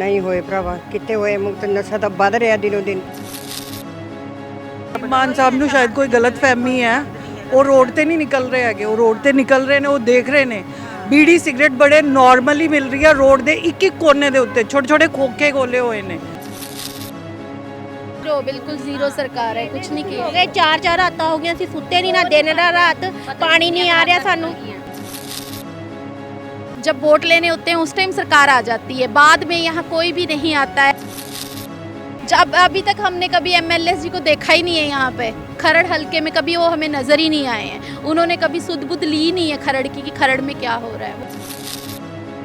ਨਹੀਂ ਹੋਏ ਭਰਾਵਾ ਕਿਤੇ ਹੋਏ ਮੁਕਤ ਨਸ਼ਾ ਤਾਂ ਵੱਧ ਰਿਹਾ ਦਿਨੋ ਦਿਨ। ਮਾਨ ਸਾਹਿਬ ਨੂੰ ਸ਼ਾਇਦ ਕੋਈ ਗਲਤ ਫਹਿਮੀ ਹੈ। ਉਹ ਰੋਡ ਤੇ ਨਹੀਂ ਨਿਕਲ ਰਹੇ ਹੈਗੇ ਉਹ ਰੋਡ ਤੇ ਨਿਕਲ ਰਹੇ ਨੇ ਉਹ ਦੇਖ ਰਹੇ ਨੇ। ਬੀੜੀ ਸਿਗਰਟ ਬੜੇ ਨਾਰਮਲੀ ਮਿਲ ਰਹੀ ਹੈ ਰੋਡ ਦੇ ਇੱਕ ਇੱਕ ਕੋਨੇ ਦੇ ਉੱਤੇ ਛੋਟੇ ਛੋਟੇ ਖੋਖੇ ਖੋਲੇ ਹੋਏ ਨੇ। ਜੋ ਬਿਲਕੁਲ ਜ਼ੀਰੋ ਸਰਕਾਰ ਹੈ ਕੁਝ ਨਹੀਂ ਹੋ ਕੀਤਾ ਗਏ ਚਾਰ ਚਾਰ ਰਾਤਾਂ ਹੋ ਗਈਆਂ ਅਸੀਂ ਸੁੱਤੇ ਨਹੀਂ ਨਾ ਦਿਨ ਨਾ ਰਾਤ ਪਾਣੀ ਨਹੀਂ ਆ ਰਿਹਾ ਸਾਨੂੰ। जब वोट लेने होते हैं उस टाइम सरकार आ जाती है बाद में यहाँ कोई भी नहीं आता है जब अभी तक हमने कभी एमएलए जी को देखा ही नहीं है यहाँ पे खरड़ हल्के में कभी वो हमें नज़र ही नहीं आए हैं उन्होंने कभी सुध बुध ली नहीं है खरड़ की कि खरड़ में क्या हो रहा है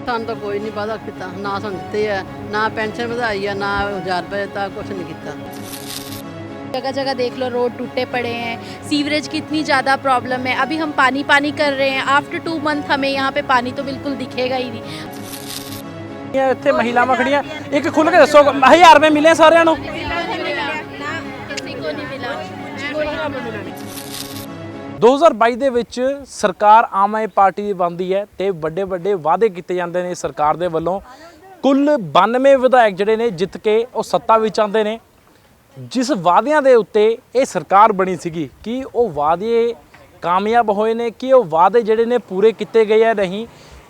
ਸਾਨੂੰ ਤਾਂ ਕੋਈ ਨਹੀਂ ਵਾਅਦਾ ਕੀਤਾ ਨਾ ਸਾਨੂੰ ਦਿੱਤੇ ਆ ਨਾ ਪੈਨਸ਼ਨ ਵਧਾਈ ਆ ਨਾ 1000 ਰੁਪਏ ਤਾਂ ਕੁਝ ਨਹੀਂ ਕੀਤਾ जगह जगह देख लो रोड टूटे पड़े हैं सीवरेज की इतनी ज़्यादा प्रॉब्लम है अभी हम पानी पानी कर रहे हैं आफ्टर टू मंथ हमें यहाँ पे पानी तो बिल्कुल दिखेगा ही नहीं ਇਹ ਇੱਥੇ ਮਹਿਲਾਵਾਂ ਖੜੀਆਂ ਇੱਕ ਖੁੱਲ ਕੇ ਦੱਸੋ 1000 ਰੁਪਏ ਮਿਲੇ ਸਾਰਿਆਂ ਨੂੰ किसी को नहीं मिला 2022 ਦੇ ਵਿੱਚ ਸਰਕਾਰ ਆਮ ਆਦਮੀ ਪਾਰਟੀ ਦੀ ਬਣਦੀ ਹੈ ਤੇ ਵੱਡੇ ਵੱਡੇ ਵਾਅਦੇ ਕੀਤੇ ਜਾਂਦੇ ਨੇ ਸਰਕਾਰ ਦੇ ਵੱਲੋਂ ਕੁੱਲ 92 ਵਿਧਾਇਕ ਜਿਹੜੇ ਨੇ ਜਿੱਤ ਕੇ ਉਹ ਸੱਤਾ ਵਿੱਚ ਆਉਂਦੇ ਨੇ ਜਿਸ ਵਾਅਦਿਆਂ ਦੇ ਉੱਤੇ ਇਹ ਸਰਕਾਰ ਬਣੀ ਸੀਗੀ, ਕਿ ਉਹ ਵਾਅਦੇ ਕਾਮਯਾਬ ਹੋਏ ਨੇ, ਕਿ ਉਹ ਵਾਅਦੇ ਜਿਹੜੇ ਨੇ ਪੂਰੇ ਕੀਤੇ ਗਏ ਆ ਨਹੀਂ?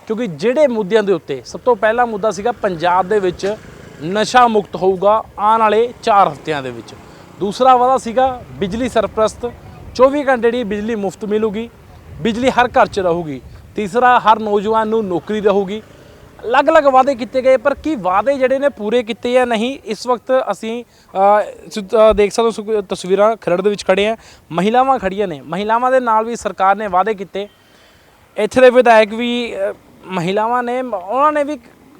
ਕਿਉਂਕਿ ਜਿਹੜੇ ਮੁੱਦਿਆਂ ਦੇ ਉੱਤੇ, ਸਭ ਤੋਂ ਪਹਿਲਾ ਮੁੱਦਾ ਸੀਗਾ ਪੰਜਾਬ ਦੇ ਵਿੱਚ ਨਸ਼ਾ ਮੁਕਤ ਹੋਊਗਾ ਆਉਣ ਵਾਲੇ 4 ਹਫ਼ਤਿਆਂ ਦੇ ਵਿੱਚ। ਦੂਸਰਾ ਵਾਅਦਾ ਸੀਗਾ ਬਿਜਲੀ ਸਰਪ੍ਰਸਤ 24 ਘੰਟੇ ਦੀ ਬਿਜਲੀ ਮੁਫਤ ਮਿਲੂਗੀ, ਬਿਜਲੀ ਹਰ ਘਰ 'ਚ ਰਹੂਗੀ। ਤੀਸਰਾ, ਹਰ ਨੌਜਵਾਨ ਨੂੰ ਨੌਕਰੀ ਰਹੂਗੀ। ਅਲੱਗ-ਅਲੱਗ ਵਾਅਦੇ ਕੀਤੇ ਗਏ ਪਰ ਕੀ ਵਾਅਦੇ ਜਿਹੜੇ ਨੇ ਪੂਰੇ ਕੀਤੇ ਜਾਂ ਨਹੀਂ? ਇਸ ਵਕਤ ਅਸੀਂ ਅ, ਸ- ਅ, ਦੇਖ ਸਕਦੇ ਹੋ ਸੁ- ਤਸਵੀਰਾਂ ਖਰੜ ਦੇ ਵਿੱਚ ਖੜੇ ਆ। ਮਹਿਲਾਵਾਂ ਖੜੀਆਂ ਨੇ। ਮਹਿਲਾਵਾਂ ਦੇ ਨਾਲ ਵੀ ਸਰਕਾਰ ਨੇ ਵਾਅਦੇ ਕੀਤੇ। ਇੱਥੇ ਦੇ ਵਿਧਾਇਕ ਵੀ ਅ, ਮਹਿਲਾਵਾਂ ਨੇ ਮ- ਉਹਨਾਂ ਨੇ ਵੀ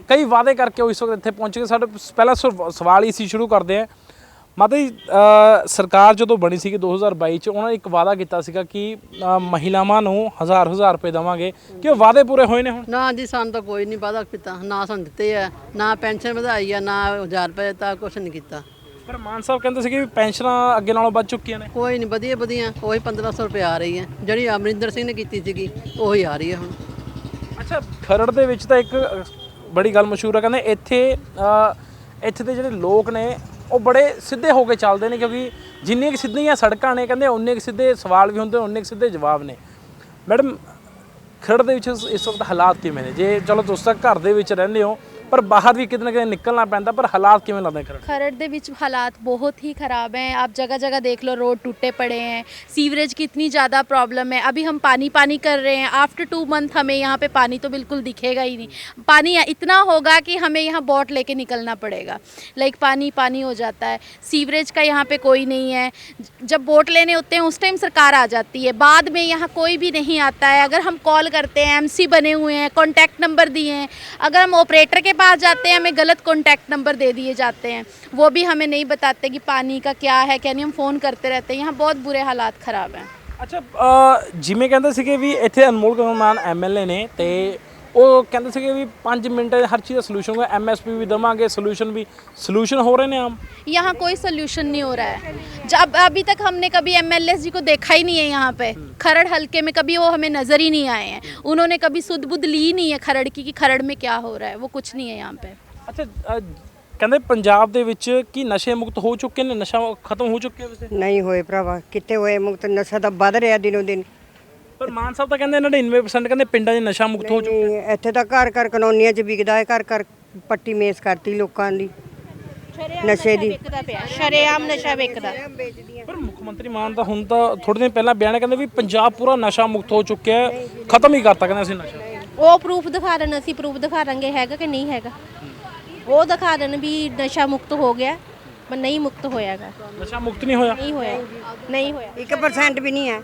ਕਈ ਵਾਅਦੇ ਕਰਕੇ ਉਹ ਇਸ ਵਕਤ ਇੱਥੇ ਪਹੁੰਚ ਗਏ। ਸਾਡੇ ਪਹਿਲਾ ਸਵ- ਸਵਾਲ ਹੀ ਸੀ ਸ਼ੁਰੂ ਕਰਦੇ ਆ ਮਾਤਾ ਜੀ ਸਰਕਾਰ ਜਦੋਂ ਬਣੀ ਸੀਗੀ 2022 ਚ ਉਹਨਾਂ ਨੇ ਇੱਕ ਵਾਅਦਾ ਕੀਤਾ ਸੀਗਾ ਕਿ ਮਹਿਲਾਵਾਂ ਨੂੰ ਹਜ਼ਾਰ ਹਜ਼ਾਰ ਰੁਪਏ ਦੇਵਾਂਗੇ। ਕਿ ਉਹ ਵਾਅਦੇ ਪੂਰੇ ਹੋਏ ਨੇ ਹੁਣ? ਨਾ ਜੀ ਸਾਨੂੰ ਤਾਂ ਕੋਈ ਨਹੀਂ ਵਾਅਦਾ ਕੀਤਾ। ਨਾ ਸਾਨੂੰ ਦਿੱਤੇ ਆ ਨਾ ਪੈਨਸ਼ਨ ਵਧਾਈ ਆ ਨਾ 1000 ਰੁਪਏ ਤਾਂ ਕੁਝ ਨਹੀਂ ਕੀਤਾ। ਪਰ ਮਾਨ ਸਾਹਿਬ ਕਹਿੰਦੇ ਸੀਗੇ ਵੀ ਪੈਨਸ਼ਨਾਂ ਅੱਗੇ ਨਾਲੋਂ ਵੱਧ ਚੁੱਕੀਆਂ ਨੇ। ਕੋਈ ਨਹੀਂ ਵਧੀਆ ਵਧੀਆ ਉਹੀ 1500 ਰੁਪਏ ਆ ਰਹੀ ਹੈ। ਜਿਹੜੀ ਅਮਰਿੰਦਰ ਸਿੰਘ ਨੇ ਕੀਤੀ ਸੀਗੀ ਉਹੀ ਆ ਰਹੀ ਹੈ ਹੁਣ। ਅੱਛਾ ਖਰੜ ਦੇ ਵਿੱਚ ਤਾਂ ਇੱਕ ਬੜੀ ਗੱਲ ਮਸ਼ਹੂਰ ਹੈ ਕਹਿੰਦੇ ਇੱਥੇ ਇੱਥੇ ਦੇ ਜਿਹੜੇ ਲੋਕ ਨੇ ਉਹ ਬੜੇ ਸਿੱਧੇ ਹੋ ਕੇ ਚੱਲਦੇ ਨੇ ਕਿਉਂਕਿ ਜਿੰਨੀਆਂ ਕਿ ਸਿੱਧੀਆਂ ਸੜਕਾਂ ਨੇ ਕਹਿੰਦੇ ਉਨੇ ਕਿ ਸਿੱਧੇ ਸਵਾਲ ਵੀ ਹੁੰਦੇ ਉਨੇ ਕਿ ਸਿੱਧੇ ਜਵਾਬ ਨੇ। ਮੈਡਮ ਖਰੜ ਦੇ ਵਿੱਚ ਇਸ- ਇਸ ਵਕਤ ਹਾਲਾਤ ਕਿਵੇਂ ਨੇ? ਜੇ ਚਲੋ ਤੁਸੀਂ ਤਾਂ ਘਰ ਦੇ ਵਿੱਚ ਰਹਿੰਦੇ ਹੋ ਪਰ ਬਾਹਰ ਵੀ ਕਿਤੇ ਨਾ ਕਿਤੇ ਨਿਕਲਣਾ ਪੈਂਦਾ ਪਰ ਹਾਲਾਤ ਕਿਵੇਂ ਲੱਗਦੇ ਖਰੜ खरड़ ਦੇ ਵਿੱਚ ਹਾਲਾਤ ਬਹੁਤ ਹੀ ਖਰਾਬ हैं आप जगह जगह देख लो रोड टूटे पड़े हैं सीवरेज की इतनी ज़्यादा प्रॉब्लम है अभी हम पानी पानी कर रहे हैं आफ्टर टू मंथ हमें यहाँ पे पानी तो बिल्कुल दिखेगा ही नहीं पानी इतना होगा कि हमें यहाँ बोट लेके निकलना पड़ेगा लाइक पानी पानी हो जाता है सीवरेज का यहाँ पे कोई नहीं है जब बोट लेने होते हैं उस टाइम सरकार आ जाती है बाद में यहाँ कोई भी नहीं आता है अगर हम कॉल करते हैं एमसी बने हुए हैं कॉन्टैक्ट नंबर दिए हैं अगर हम ऑपरेटर के पास जाते हैं हमें गलत कॉन्टैक्ट नंबर दे दिए जाते हैं वो भी हमें नहीं बताते कि पानी का क्या है क्या नहीं हम फ़ोन करते रहते हैं यहाँ बहुत बुरे हालात ख़राब हैं ਅੱਛਾ ਅ, ਜਿਵੇਂ ਕਹਿੰਦੇ ਸੀਗੇ ਵੀ ਇੱਥੇ ਅਨਮੋਲ ਕਮਲ ਮਾਨ ਐਮਐਲਏ ਨੇ ਤੇ ਉਹ ਕਹਿੰਦੇ ਸੀਗੇ ਵੀ 5 ਮਿੰਟ 'ਚ ਹਰ ਚੀਜ਼ ਦਾ ਸੋਲੂਸ਼ਨ ਹੋਗਾ ਐਮਐਸਪੀ ਵੀ ਦਵਾਂਗੇ ਸੋਲੂਸ਼ਨ ਵੀ ਸੋਲੂਸ਼ਨ ਹੋ ਰਹੇ ਨੇ ਆਮ यहाँ कोई सोल्यूशन नहीं हो रहा है जब अभी तक हमने कभी एम जी को देखा ही नहीं है यहाँ पे खरड़ हल्के में कभी वो हमें नज़र ही नहीं आए हैं उन्होंने कभी सुध बुध ली नहीं है खरड़ की कि खरड़ में क्या हो रहा है वो कुछ नहीं है यहाँ पे ਅੱਛਾ ਅ, ਕਹਿੰਦੇ ਪੰਜਾਬ ਦੇ ਵਿੱਚ ਕੀ ਨਸ਼ੇ ਮੁਕਤ ਹੋ ਚੁੱਕੇ ਨੇ ਨਸ਼ਾ ਖਤਮ ਹੋ ਚੁੱਕਿਆ ਵੈਸੇ ਨਹੀਂ ਹੋਏ ਭਰਾਵਾ ਕਿਤੇ ਹੋਏ ਮੁਕਤ ਨਸ਼ਾ ਤਾਂ ਵੱਧ ਰਿਹਾ ਦਿਨੋ ਦਿਨ ਪਰ ਮਾਨ ਸਾਹਿਬ ਤਾਂ ਕਹਿੰਦੇ 99% ਕਹਿੰਦੇ ਪਿੰਡਾਂ 'ਚ ਨਸ਼ਾ ਮੁਕਤ ਹੋ ਚੁੱਕਿਆ। ਨਹੀਂ, ਇੱਥੇ ਤਾਂ ਘਰ ਘਰ ਕਲੋਨੀਆਂ 'ਚ ਵਿਕਦਾ ਹੈ ਘਰ ਘਰ ਪੱਟੀ ਮੇਸ ਕਰਤੀ ਲੋਕਾਂ ਦੀ। ਨਸ਼ੇ ਦੀ। ਵਿਕਦਾ ਪਿਆ ਸ਼ਰੇਆਮ ਨਸ਼ਾ ਵਿਕਦਾ। ਪਰ ਮੁੱਖ ਮੰਤਰੀ ਮਾਨ ਤਾਂ ਹੁਣ ਤਾਂ ਥੋੜੇ ਦਿਨ ਪਹਿਲਾਂ ਬਿਆਨ ਕਹਿੰਦੇ ਵੀ ਪੰਜਾਬ ਪੂਰਾ ਨਸ਼ਾ ਮੁਕਤ ਹੋ ਚੁੱਕਿਆ ਹੈ ਖਤਮ ਹੀ ਕਰਤਾ ਕਹਿੰਦੇ ਅਸੀਂ ਨਸ਼ਾ। ਉਹ ਪ੍ਰੂਫ ਦਿਖਾ ਦੇਣ ਅਸੀਂ ਪ੍ਰੂਫ ਦਿਖਾ ਦਾਂਗੇ ਹੈਗਾ ਕਿ ਨਹੀਂ ਹੈਗਾ। ਉਹ ਦਿਖਾ ਦੇਣ ਵੀ ਨਸ਼ਾ ਮੁਕਤ ਹੋ ਗਿਆ ਪਰ ਨਹੀਂ ਮੁਕਤ ਹੋਇਆਗਾ। ਨਸ਼ਾ ਮੁਕਤ ਨਹੀਂ ਹੋਇਆ? ਨਹੀਂ ਹੋਇਆ ਨਹੀਂ ਹੋਇਆ। 1% ਵੀ ਨਹੀਂ ਹੈ।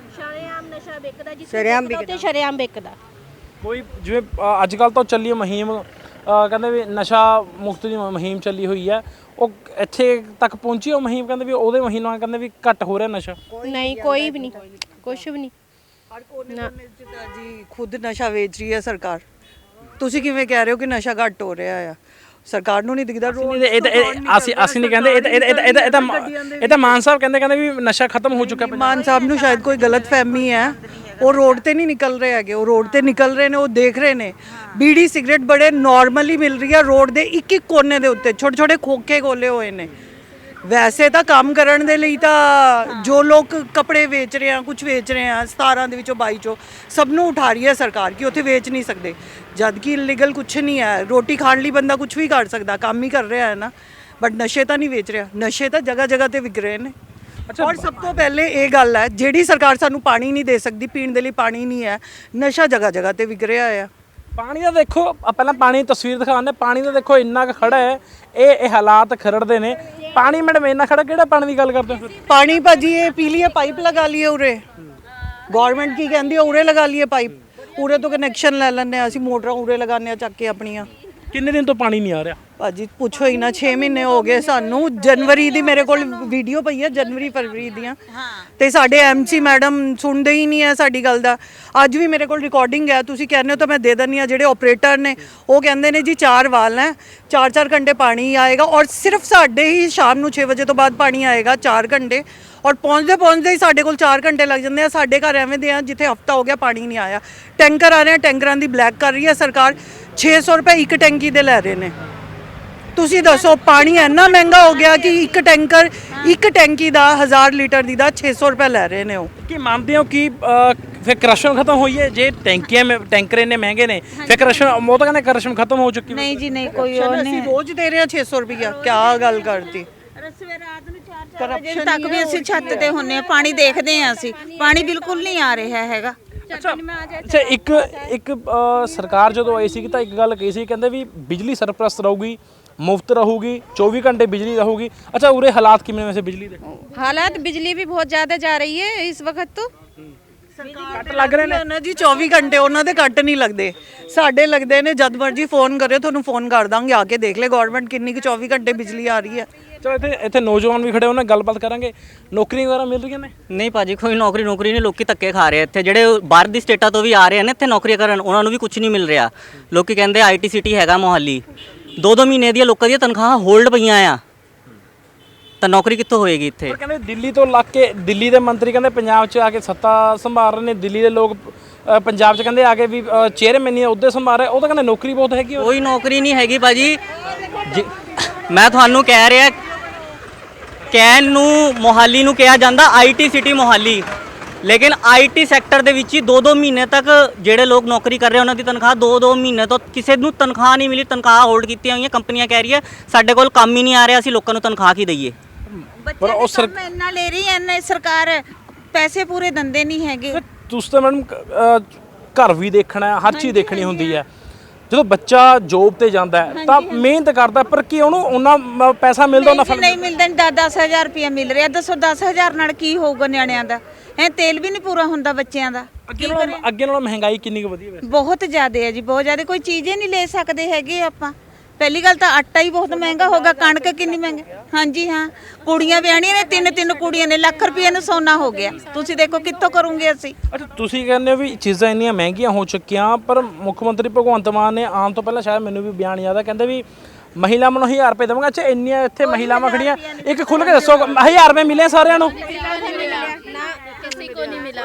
ਵਿਕਦਾ ਜਿੱਥੇ ਸ਼ਰੇਆਮ ਵਿਕਦਾ ਉੱਥੇ ਸ਼ਰੇਆਮ ਵਿਕਦਾ। ਕੋਈ ਜਿਵੇਂ ਅ, ਅੱਜ ਕੱਲ ਤਾਂ ਚੱਲੀ ਹੈ ਮੁਹਿੰਮ ਅ, ਕਹਿੰਦੇ ਵੀ ਨਸ਼ਾ ਮੁਕਤ ਦੀ ਮੁਹਿੰਮ ਚੱਲੀ ਹੋਈ ਹੈ। ਉਹ ਇੱਥੇ ਤੱਕ ਪਹੁੰਚੀ ਉਹ ਮੁਹਿੰਮ? ਕਹਿੰਦੇ ਵੀ ਉਹਦੇ ਮੁਹਿੰਮ ਨਾਲ ਕਹਿੰਦੇ ਵੀ ਘੱਟ ਹੋ ਰਿਹਾ ਨਸ਼ਾ। ਨਹੀਂ ਕੋਈ ਵੀ ਨਹੀਂ ਕੁਛ ਵੀ ਨਹੀਂ। ਜੀ ਖੁਦ ਨਸ਼ਾ ਵੇਚ ਰਹੀ ਹੈ ਸਰਕਾਰ। ਤੁਸੀਂ ਕਿਵੇਂ ਕਹਿ ਰਹੇ ਹੋ ਕਿ ਨਸ਼ਾ ਘੱਟ ਹੋ ਰਿਹਾ ਆ? ਸਰਕਾਰ ਨੂੰ ਨਹੀਂ ਦਿਖਦਾ ਰੋਡ ਇਹ ਤਾਂ ਅਸੀਂ ਅਸੀਂ ਨਹੀਂ ਕਹਿੰਦੇ ਇਹ ਤਾਂ ਇਹ ਤਾਂ- ਇਹ ਤਾਂ- ਇਹ ਤਾਂ- ਮਾਨ ਸਾਹਿਬ ਕਹਿੰਦੇ ਕਹਿੰਦੇ ਵੀ ਨਸ਼ਾ ਖਤਮ ਹੋ ਚੁੱਕਾ ਮਾਨ ਸਾਹਿਬ ਨੂੰ ਸ਼ਾਇਦ ਕੋਈ ਗਲਤ ਫਹਿਮੀ ਹੈ। ਉਹ ਰੋਡ ਤੇ ਨਹੀਂ ਨਿਕਲ ਰਹੇ ਹੈਗੇ ਉਹ ਰੋਡ ਤੇ ਨਿਕਲ ਰਹੇ ਨੇ ਉਹ ਦੇਖ ਰਹੇ ਨੇ। ਬੀੜੀ ਸਿਗਰਟ ਬੜੇ ਨਾਰਮਲੀ ਮਿਲ ਰਹੀ ਹੈ ਰੋਡ ਦੇ ਇੱਕ ਇੱਕ ਕੋਨੇ ਦੇ ਉੱਤੇ ਛੋਟੇ ਛੋਟੇ ਖੋਖੇ ਗੋਲੇ ਹੋਏ ਨੇ। ਵੈਸੇ ਤਾਂ ਕੰਮ ਕਰਨ ਦੇ ਲਈ ਤਾਂ ਜੋ ਲੋਕ ਕੱਪੜੇ ਵੇਚ ਰਹੇ ਆ ਕੁਝ ਵੇਚ ਰਹੇ ਆ 17 ਦੇ ਵਿੱਚੋਂ 22 ਚੋਂ ਸਭ ਨੂੰ ਉਠਾ ਰਹੀ ਹੈ ਸਰਕਾਰ ਕਿ ਉੱਥੇ ਵੇਚ ਨਹੀਂ ਸਕਦੇ। ਜਦ ਕਿ ਇਲੀਗਲ ਕੁਝ ਨਹੀਂ ਹੈ ਰੋਟੀ ਖਾਣ ਲਈ ਬੰਦਾ ਕੁਝ ਵੀ ਕਰ ਸਕਦਾ ਕੰਮ ਹੀ ਕਰ ਰਿਹਾ ਹੈ ਨਾ। ਬਟ ਨਸ਼ੇ ਤਾਂ ਨਹੀਂ ਵੇਚ ਰਿਹਾ ਨਸ਼ੇ ਤਾਂ ਜਗ੍ਹਾ ਜਗ੍ਹਾ ਤੇ ਵਿਕ ਰਹੇ ਨੇ। ਔਰ ਸਭ ਤੋਂ ਪਹਿਲੇ ਇਹ ਗੱਲ ਹੈ ਜਿਹੜੀ ਸਰਕਾਰ ਸਾਨੂੰ ਪਾਣੀ ਨਹੀਂ ਦੇ ਸਕਦੀ ਪੀਣ ਦੇ ਲਈ ਪਾਣੀ ਨਹੀਂ ਹੈ ਨਸ਼ਾ ਜਗ੍ਹਾ ਜਗ੍ਹਾ ਤੇ ਵਿਕ ਰਿਹਾ ਹੈ। ਪਾਣੀ ਦਾ ਦੇਖੋ ਪਹਿਲਾਂ ਪਾਣੀ ਦੀ ਤਸਵੀਰ ਦਿਖਾਉਂਦੇ ਪਾਣੀ ਦਾ ਦੇਖੋ ਇੰਨਾ ਕੁ ਖੜਾ ਹੈ ਇਹ ਇਹ ਹਾਲਾਤ ਖਰੜਦੇ ਨੇ। ਪਾਣੀ ਮੈਡਮ, ਇੰਨਾ ਖੜਾ ਕਿਹੜਾ ਪਾਣੀ ਦੀ ਗੱਲ ਕਰਦੇ ਹੋ? ਫਿਰ ਪਾਣੀ ਭਾਜੀ, ਇਹ ਪੀ ਲਈਏ ਪਾਈਪ ਲਗਾ ਲਈਏ ਉਰੇ। ਗਵਰਨਮੈਂਟ ਕੀ ਕਹਿੰਦੀ ਹੈ ਉਰੇ ਲਗਾ ਲਈਏ ਪਾਈਪ। ਉਰੇ ਤੋਂ ਕਨੈਕਸ਼ਨ ਲੈ ਲੈਂਦੇ ਹਾਂ ਅਸੀਂ ਮੋਟਰਾਂ ਉਰੇ ਲਗਾਉਂਦੇ ਹਾਂ ਚੱਕ ਕੇ ਆਪਣੀਆਂ। ਕਿੰਨੇ ਦਿਨ ਤੋਂ ਪਾਣੀ ਨਹੀਂ ਆ ਰਿਹਾ? ਭਾਜੀ, ਪੁੱਛੋ ਹੀ ਨਾ 6 ਮਹੀਨੇ ਹੋ ਗਏ ਸਾਨੂੰ। ਜਨਵਰੀ ਦੀ ਮੇਰੇ ਕੋਲ ਵੀਡੀਓ ਪਈ ਹੈ ਜਨਵਰੀ, ਫਰਵਰੀ ਦੀਆਂ। ਤੇ ਸਾਡੇ ਐਮਸੀ ਮੈਡਮ ਸੁਣਦੇ ਹੀ ਨਹੀਂ ਹੈ ਸਾਡੀ ਗੱਲ ਦਾ। ਅੱਜ ਵੀ ਮੇਰੇ ਕੋਲ ਰਿਕਾਰਡਿੰਗ ਹੈ ਤੁਸੀਂ ਕਹਿੰਦੇ ਹੋ ਤਾਂ ਮੈਂ ਦੇ ਦਿੰਦੀ ਆ, ਜਿਹੜੇ ਆਪਰੇਟਰ ਨੇ, ਉਹ ਕਹਿੰਦੇ ਨੇ ਜੀ ਚਾਰ ਵਾਲ ਹੈ 4-4 ਘੰਟੇ ਪਾਣੀ ਆਏਗਾ ਔਰ ਸਿਰਫ ਸਾਡੇ ਹੀ ਸ਼ਾਮ ਨੂੰ 6 ਵਜੇ ਤੋਂ ਬਾਅਦ ਪਾਣੀ ਆਏਗਾ 4 ਘੰਟੇ। ਔਰ ਪਹੁੰਚਦੇ ਪਹੁੰਚਦੇ ਹੀ ਸਾਡੇ ਕੋਲ 4 ਘੰਟੇ ਲੱਗ ਜਾਂਦੇ ਆ। ਸਾਡੇ ਘਰ ਐਵੇਂ ਦੇ ਆ, ਜਿੱਥੇ ਹਫਤਾ ਹੋ ਗਿਆ ਪਾਣੀ ਨਹੀਂ ਆਇਆ। ਟੈਂਕਰ ਆ ਰਹੇ ਆ, ਟੈਂਕਰਾਂ ਦੀ ਬਲੈਕ ਕਰ ਰਹੀ ਹੈ ਸਰਕਾਰ। 600 ਰੁਪਏ ਇੱਕ ਟੈਂਕੀ ਦੇ ਲੈ ਰਹੇ ਨੇ। ਤੁਸੀਂ ਦੱਸੋ ਪਾਣੀ ਇੰਨਾ ਮਹਿੰਗਾ ਹੋ ਗਿਆ ਕਿ ਇੱਕ ਟੈਂਕਰ ਇੱਕ ਟੈਂਕੀ ਦਾ 1000 ਲੀਟਰ ਦੀ ਦਾ 600 ਰੁਪਏ ਲੈ ਰਹੇ ਨੇ ਉਹ। ਕੀ ਮੰਨਦੇ ਹੋ ਕਿ ਅ, ਫਿਰ ਕਰਸ਼ਨ ਖਤਮ ਹੋਈ ਹੈ? ਜੇ ਟੈਂਕੀਆਂ ਮੇ- ਟੈਂਕਰ ਇੰਨੇ ਮਹਿੰਗੇ ਨੇ ਫਿਰ ਕਰਸ਼ਨ ਉਹ ਤਾਂ ਕਹਿੰਦੇ ਕਰਸ਼ਨ ਖਤਮ ਹੋ ਚੁੱਕੀ ਨਹੀਂ ਜੀ ਨਹੀਂ ਕੋਈ ਉਹ ਨਹੀਂ ਅਸੀਂ ਰੋਜ਼ ਦੇ ਰਹੇ ਹਾਂ 600 ਰੁਪਇਆ ਕੀ ਗੱਲ ਕਰਤੀ। ਸਵੇਰ ਰਾਤ ਨੂੰ 4-4 ਵਜੇ ਤੱਕ ਵੀ ਅਸੀਂ ਛੱਤ ਤੇ ਹੁੰਨੇ ਆ ਪਾਣੀ ਦੇਖਦੇ ਆ ਅਸੀਂ। ਪਾਣੀ ਬਿਲਕੁਲ ਨਹੀਂ ਆ ਰਿਹਾ ਹੈਗਾ। ਅੱਛਾ ਇੱਕ ਇੱਕ ਅ, ਸਰਕਾਰ ਜਦੋਂ ਆਈ ਸੀ ਤਾਂ ਇੱਕ ਗੱਲ ਕਹੀ ਸੀ ਕਹਿੰਦੇ ਵੀ ਬਿਜਲੀ ਸਰਪਲਸ ਰਹੂਗੀ ਮੁਫਤ ਰਹੂਗੀ 24 ਘੰਟੇ ਬਿਜਲੀ ਰਹੂਗੀ ਅੱਛਾ ਉਰੇ ਹਾਲਾਤ ਕਿਵੇਂ ਨੇ ਵੈਸੇ ਬਿਜਲੀ ਦੇ हालात बिजली भी बहुत ज़्यादा जा रही है इस वक्त तो ਕੱਟ ਲੱਗ ਰਹੇ ਨੇ ਨਾ ਜੀ 24 ਘੰਟੇ ਉਹਨਾਂ ਦੇ ਕੱਟ ਨਹੀਂ ਲੱਗਦੇ ਸਾਡੇ ਲੱਗਦੇ ਨੇ ਜਦ ਮਰਜੀ ਫੋਨ ਕਰਿਓ ਤੁਹਾਨੂੰ ਫੋਨ ਕਰ ਦਾਂਗੇ ਆ ਕੇ ਦੇਖ ਲੈ ਗਵਰਨਮੈਂਟ ਕਿੰਨੀ ਕੁ 24 ਘੰਟੇ ਬਿਜਲੀ ਆ ਰਹੀ ਹੈ ਚਲੋ ਇੱਥੇ ਇੱਥੇ ਨੌਜਵਾਨ ਵੀ ਖੜੇ ਉਹਨਾਂ ਨਾਲ ਗੱਲਬਾਤ ਕਰਾਂਗੇ। ਨੌਕਰੀਆਂ ਵਗੈਰਾ ਮਿਲ ਰਹੀਆਂ ਨੇ? ਨਹੀਂ ਭਾਜੀ ਕੋਈ ਨੌਕਰੀ ਨੌਕਰੀ ਨਹੀਂ ਲੋਕੀ ਧੱਕੇ ਖਾ ਰਹੇ ਇੱਥੇ। ਜਿਹੜੇ ਬਾਹਰ ਦੀ ਸਟੇਟਾਂ ਤੋਂ ਵੀ ਆ ਰਹੇ ਨੇ ਇੱਥੇ ਨੌਕਰੀਆਂ ਕਰਨ ਉਹਨਾਂ ਨੂੰ ਵੀ ਕੁਝ ਨਹੀਂ ਮਿਲ ਰਿਹਾ। ਲੋਕੀ ਕਹਿੰਦੇ ਆਈਟੀ ਸਿਟੀ ਹੈਗਾ ਮੋਹਾਲੀ। ਦੋ ਦੋ ਮਹੀਨੇ ਦੀਆਂ ਲੋਕਾਂ ਦੀਆਂ ਤਨਖਾਹਾਂ ਹੋਲਡ ਪਈਆਂ ਆ। ਤਾਂ ਨੌਕਰੀ ਕਿੱਥੋਂ ਹੋਏਗੀ ਇੱਥੇ? ਪਰ ਕਹਿੰਦੇ ਦਿੱਲੀ ਤੋਂ ਲੱਗ ਕੇ ਦਿੱਲੀ ਦੇ ਮੰਤਰੀ ਕਹਿੰਦੇ ਪੰਜਾਬ 'ਚ ਆ ਕੇ ਸੱਤਾ ਸੰਭਾਲ ਰਹੇ ਨੇ। ਦਿੱਲੀ ਦੇ ਲੋਕ ਅ, ਪੰਜਾਬ 'ਚ ਕਹਿੰਦੇ ਆ ਕੇ ਵੀ ਚੇਅਰਮੈਨੀ ਅਹੁਦੇ ਸੰਭਾਲ ਰਹੇ ਉਹ ਤਾਂ ਕਹਿੰਦੇ ਨੌਕਰੀ ਬਹੁਤ ਹੈਗੀ ਆ। ਕੋਈ ਨੌਕਰੀ ਨਹੀਂ ਹੈਗੀ ਭਾਜੀ। ਜੀ- ਮੈਂ ਤੁਹਾਨੂੰ ਕਹਿ ਰਿਹਾ ਕੈਨ ਨੂੰ ਮੋਹਾਲੀ ਨੂੰ ਕਿਹਾ ਜਾਂਦਾ ਆਈਟੀ ਸਿਟੀ ਮੋਹਾਲੀ। ਲੇਕਿਨ ਆਈਟੀ ਸੈਕਟਰ ਦੇ ਵਿੱਚ ਹੀ 2-2 ਮਹੀਨੇ ਤੱਕ ਜਿਹੜੇ ਲੋਕ ਨੌਕਰੀ ਕਰ ਰਹੇ ਉਹਨਾਂ ਦੀ ਤਨਖਾਹ 2-2 ਮਹੀਨੇ ਤੋਂ ਕਿਸੇ ਨੂੰ ਤਨਖਾਹ ਨਹੀਂ ਮਿਲੀ ਤਨਖਾਹ ਹੋਲਡ ਕੀਤੀਆਂ ਹੋਈਆਂ ਕੰਪਨੀਆਂ ਕਹਿ ਰਹੀਆਂ ਸਾਡੇ ਕੋਲ ਕੰਮ ਹੀ ਨਹੀਂ ਆ ਰਿਹਾ ਅਸੀਂ ਲੋਕਾਂ ਨੂੰ ਤਨਖਾਹ ਕੀ ਦਈਏ? ਬੱਚੇ ਉਹ ਸਰ- ਇੰਨਾ ਲੈ ਰਹੀ ਐ ਇੰਨਾ ਸਰਕਾਰ ਪੈਸੇ ਪੂਰੇ ਦੰਦੇ ਨਹੀਂ ਹੈਗੇ। ਤੇ ਤੁਸੀਂ ਤਾਂ ਮੈਡਮ ਘਰ ਵੀ ਦੇਖਣਾ ਹੈ ਹਰ ਚੀਜ਼ ਦੇਖਣੀ ਹੁੰਦੀ ਹੈ। ਜਦੋਂ ਬੱਚਾ ਜੋਬ ਤੇ ਜਾਂਦਾ ਹੈ ਤਾਂ ਮਿਹਨਤ ਕਰਦਾ ਪਰ ਕੀ ਉਹਨੂੰ ਉਹਨਾਂ ਪੈਸਾ ਮਿਲਦਾ ਉਹਨਾਂ ਨਹੀਂ ਜੀ, ਨਹੀਂ ਮਿਲਦਾ 10-10000 ਰੁਪਏ ਮਿਲ ਰਿਹਾ। ਦੱਸੋ 10000 ਨਾਲ ਕੀ ਹੋਊਗਾ ਨਿਆਣਿਆਂ ਦਾ? ਐ ਤੇਲ ਵੀ ਨਹੀਂ ਪੂਰਾ ਹੁੰਦਾ ਬੱਚਿਆਂ ਦਾ। ਅੱਗੇ ਨਾਲੋਂ ਅੱਗੇ ਨਾਲੋਂ ਮਹਿੰਗਾਈ ਕਿੰਨੀ ਕੁ ਵਧੀਆ ਵੈਸੇ? ਬਹੁਤ ਜ਼ਿਆਦਾ ਹੈ ਜੀ ਬਹੁਤ ਜ਼ਿਆਦਾ। ਕੋਈ ਚੀਜ਼ ਹੀ ਨਹੀਂ ਲੈ ਸਕਦੇ ਹੈਗੇ ਆਪਾਂ। ਪਹਿਲੀ ਗੱਲ ਤਾਂ ਆਟਾ ਹੀ ਬਹੁਤ ਮਹਿੰਗਾ ਹੋਗਾ ਕਣਕ ਕਿੰਨੀ ਮਹਿੰਗੀ? ਹਾਂਜੀ ਹਾਂ। ਕੁੜੀਆਂ ਵਿਆਹਣੀਆਂ ਨੇ ਤਿੰਨ ਤਿੰਨ ਕੁੜੀਆਂ ਨੇ ਲੱਖ ਰੁਪਏ ਨੂੰ ਸੋਨਾ ਹੋ ਗਿਆ। ਤੁਸੀਂ ਦੇਖੋ ਕਿੱਥੋਂ ਕਰੂੰਗੇ ਅਸੀਂ? ਅੱਛਾ ਤੁਸੀਂ ਕਹਿੰਦੇ ਹੋ ਵੀ ਚੀਜ਼ਾਂ ਇੰਨੀਆਂ ਮਹਿੰਗੀਆਂ ਹੋ ਚੁੱਕੀਆਂ ਪਰ ਮੁੱਖ ਮੰਤਰੀ ਭਗਵੰਤ ਮਾਨ ਨੇ ਆਉਣ ਤੋਂ ਪਹਿਲਾਂ ਸ਼ਾਇਦ ਮੈਨੂੰ ਵੀ ਬਿਆਨ ਯਾਦ ਆ ਕਹਿੰਦੇ ਵੀ ਮਹਿਲਾ ਨੂੰ 1000 ਰੁਪਏ ਦੇਵਾਂਗਾ। ਅੱਛਾ ਇੰਨੀਆਂ ਇੱਥੇ ਮਹਿਲਾਵਾਂ ਖੜੀਆਂ ਇੱਕ ਖੁੱਲ ਕੇ ਦੱਸੋ 1000 ਰੁਪਏ ਮਿਲੇ ਸਾਰਿਆਂ ਨੂੰ? ਨਾ। ਕਿਸੇ ਕੋ ਨਹੀਂ ਮਿਲਾ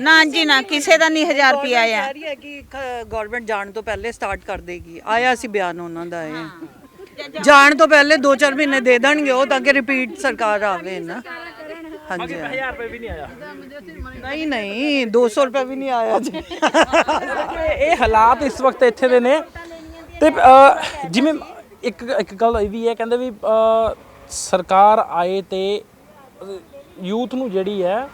ਨਾ ਜੀ ਨਾ ਕਿਸੇ ਦਾ ਨਹੀਂ 1000 ਰੁਪਏ ਆਇਆ। ਕਹਿ ਰਹੀ ਹੈ ਕਿ ਗਵਰਨਮੈਂਟ ਜਾਣ ਤੋਂ ਪਹਿਲੇ ਸਟਾਰਟ ਕਰ ਦੇਗੀ। ਆਇਆ ਸੀ ਬਿਆਨ ਉਹਨਾਂ ਦਾ ਇਹ। ਜਾਣ ਤੋਂ ਪਹਿਲੇ 2-4 ਮਹੀਨੇ ਦੇ ਦੇਣਗੇ ਉਹ ਤਾਂ ਕਿ ਰਿਪੀਟ ਸਰਕਾਰ ਆਵੇ ਨਾ। ਹਾਂਜੀ 1000 ਰੁਪਏ ਵੀ ਨਹੀਂ ਆਇਆ। ਨਹੀਂ ਨਹੀਂ 200 ਰੁਪਏ ਵੀ ਨਹੀਂ ਆਇਆ ਜੀ। ਇਹ ਹਾਲਾਤ ਇਸ ਵਕਤ ਇੱਥੇ ਦੇ ਨੇ। ਤੇ ਅ, ਜਿਵੇਂ ਇੱਕ ਇੱਕ ਗੱਲ ਇਹ ਵੀ ਹੈ ਕਹਿੰਦੇ ਵੀ ਅ, ਸਰਕਾਰ ਆਏ ਤੇ ਯੂਥ ਨੂੰ ਜਿਹੜੀ ਹੈ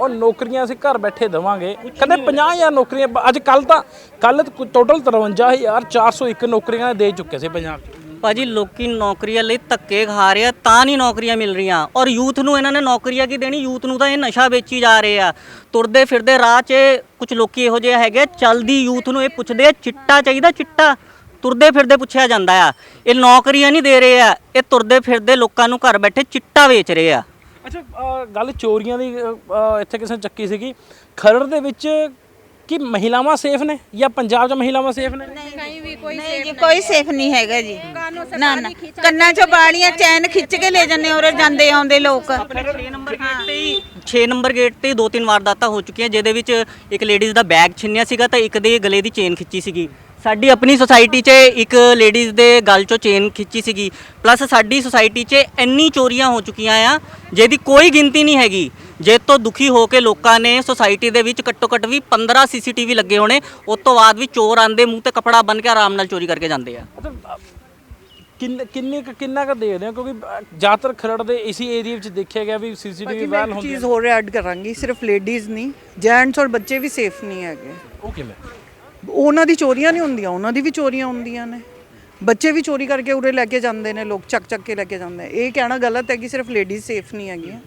ਉਹ ਨੌਕਰੀਆਂ ਅਸੀਂ ਘਰ ਬੈਠੇ ਦੇਵਾਂਗੇ। ਕਹਿੰਦੇ 50000 ਨੌਕਰੀਆਂ ਅੱਜ ਕੱਲ ਤਾਂ ਕੱਲ ਟੋਟਲ 53401 ਨੌਕਰੀਆਂ ਦੇ ਚੁੱਕੇ ਸੀ ਪੰਜਾਬ 'ਚ ਭਾਜੀ ਲੋਕੀ ਨੌਕਰੀਆਂ ਲਈ ਧੱਕੇ ਖਾ ਰਹੇ ਆ ਤਾਂ ਨਹੀਂ ਨੌਕਰੀਆਂ ਮਿਲ ਰਹੀਆਂ। ਔਰ ਯੂਥ ਨੂੰ ਇਹਨਾਂ ਨੇ ਨੌਕਰੀਆਂ ਕੀ ਦੇਣੀ? ਯੂਥ ਨੂੰ ਤਾਂ ਇਹ ਨਸ਼ਾ ਵੇਚੀ ਜਾ ਰਹੇ ਆ। ਤੁਰਦੇ ਫਿਰਦੇ ਰਾਹ 'ਚ ਕੁਝ ਲੋਕੀ ਇਹੋ ਜਿਹੇ ਹੈਗੇ ਚਲਦੀ ਯੂਥ ਨੂੰ ਇਹ ਪੁੱਛਦੇ ਆ ਚਿੱਟਾ ਚਾਹੀਦਾ ਚਿੱਟਾ? ਤੁਰਦੇ ਫਿਰਦੇ ਪੁੱਛਿਆ ਜਾਂਦਾ ਆ। ਇਹ ਨੌਕਰੀਆਂ ਨਹੀਂ ਦੇ ਰਹੇ ਆ ਇਹ ਤੁਰਦੇ ਫਿਰਦੇ ਲੋਕਾਂ ਨੂੰ ਘਰ ਬੈਠੇ ਚਿੱਟਾ ਵੇਚ ਰਹੇ ਆ। ਅੱਛਾ ਗੱਲ ਚੋਰੀਆਂ ਦੀ ਇੱਥੇ ਕਿਸੇ ਨੇ ਚੱਕੀ ਸੀਗੀ। ਖਰੜ ਦੇ ਵਿੱਚ ਕਿ ਮਹਿਲਾਵਾਂ ਸੇਫ ਨੇ? ਜਾਂ ਪੰਜਾਬ 'ਚ ਮਹਿਲਾਵਾਂ ਸੇਫ ਨੇ? ਨਹੀਂ ਜੀ ਕੋਈ ਸੇਫ ਨਹੀਂ ਹੈਗਾ ਜੀ। ਨਾ ਨਾ ਕੰਨਾਂ 'ਚੋਂ ਬਾਲੀਆਂ ਚੈਨ ਖਿੱਚ ਕੇ ਲੈ ਜਾਂਦੇ ਔਰ ਜਾਂਦੇ ਆਉਂਦੇ ਲੋਕ। 6 ਨੰਬਰ ਗੇਟ ਤੇ ਹੀ 6 ਨੰਬਰ ਗੇਟ ਤੇ ਦੋ ਤਿੰਨ ਵਾਰਦਾਤਾਂ ਹੋ ਚੁੱਕੀਆਂ ਜਿਹਦੇ ਵਿੱਚ ਇੱਕ ਲੇਡੀਜ਼ ਦਾ ਬੈਗ ਛਿੰਨਿਆ ਸੀਗਾ ਤਾਂ ਇੱਕ ਦੇ ਗਲੇ ਦੀ ਚੇਨ ਖਿੱਚੀ ਸੀਗੀ। ਸਾਡੀ ਆਪਣੀ ਸੁਸਾਇਟੀ 'ਚ ਇੱਕ ਲੇਡੀਜ਼ ਦੇ ਗਲ 'ਚੋਂ ਚੇਨ ਖਿੱਚੀ ਸੀਗੀ। ਪਲੱਸ ਸਾਡੀ ਸੁਸਾਇਟੀ 'ਚ ਇੰਨੀ ਚੋਰੀਆਂ ਹੋ ਚੁੱਕੀਆਂ ਆ ਜਿਹਦੀ ਕੋਈ ਗਿਣਤੀ ਨਹੀਂ ਹੈਗੀ। ਜੇ ਤੋਂ ਦੁਖੀ ਹੋ ਕੇ ਲੋਕਾਂ ਨੇ ਸੁਸਾਇਟੀ ਦੇ ਵਿੱਚ ਘੱਟੋ ਘੱਟ ਵੀ 15 ਸੀਸੀਟੀਵੀ ਲੱਗੇ ਹੋਣੇ ਉਸ ਤੋਂ ਬਾਅਦ ਵੀ ਚੋਰ ਆਂਦੇ ਮੂੰਹ ਤੇ ਕਪੜਾ ਬੰਨ ਕੇ ਆਰਾਮ ਨਾਲ ਚੋਰੀ ਕਰਕੇ ਜਾਂਦੇ ਆ। ਕਿੰਨੇ ਕਿੰਨੇ ਕੁ- ਕਿੰਨਾ ਕੁ ਦੇਖਦੇ ਹੋ? ਕਿਉਂਕਿ ਜ਼ਿਆਦਾਤਰ ਖਰੜ ਦੇ ਇਸੀ ਏਰੀਆ ਵਿੱਚ ਦੇਖਿਆ ਗਿਆ ਵੀ ਸੀਸੀਟੀਵੀ ਮੈਂ ਇੱਕ ਹੁੰਦੀ ਚੀਜ਼ ਹੋਰ ਐਡ ਕਰਾਂਗੀ ਸਿਰਫ ਲੇਡੀਜ਼ ਨਹੀਂ ਜੈਂਟਸ ਔਰ ਬੱਚੇ ਵੀ ਸੇਫ ਨਹੀਂ ਹੈਗੇ। ਉਹ ਕਿਵੇਂ ਉਹਨਾਂ ਦੀ ਚੋਰੀਆਂ ਨਹੀਂ ਹੁੰਦੀਆਂ, ਉਹਨਾਂ ਦੀ ਵੀ ਚੋਰੀਆਂ ਹੁੰਦੀਆਂ ਨੇ। ਬੱਚੇ ਵੀ ਚੋਰੀ ਕਰਕੇ ਉਰੇ ਲੈ ਕੇ ਜਾਂਦੇ ਨੇ, ਲੋਕ ਚੱਕ ਚੱਕ ਕੇ ਲੈ ਕੇ ਜਾਂਦੇ ਇਹ ਕਹਿਣਾ ਗਲਤ ਹੈ ਕਿ ਸਿਰਫ ਲੇਡੀਜ਼ ਸੇਫ ਨਹੀਂ ਹੈਗੀਆਂ।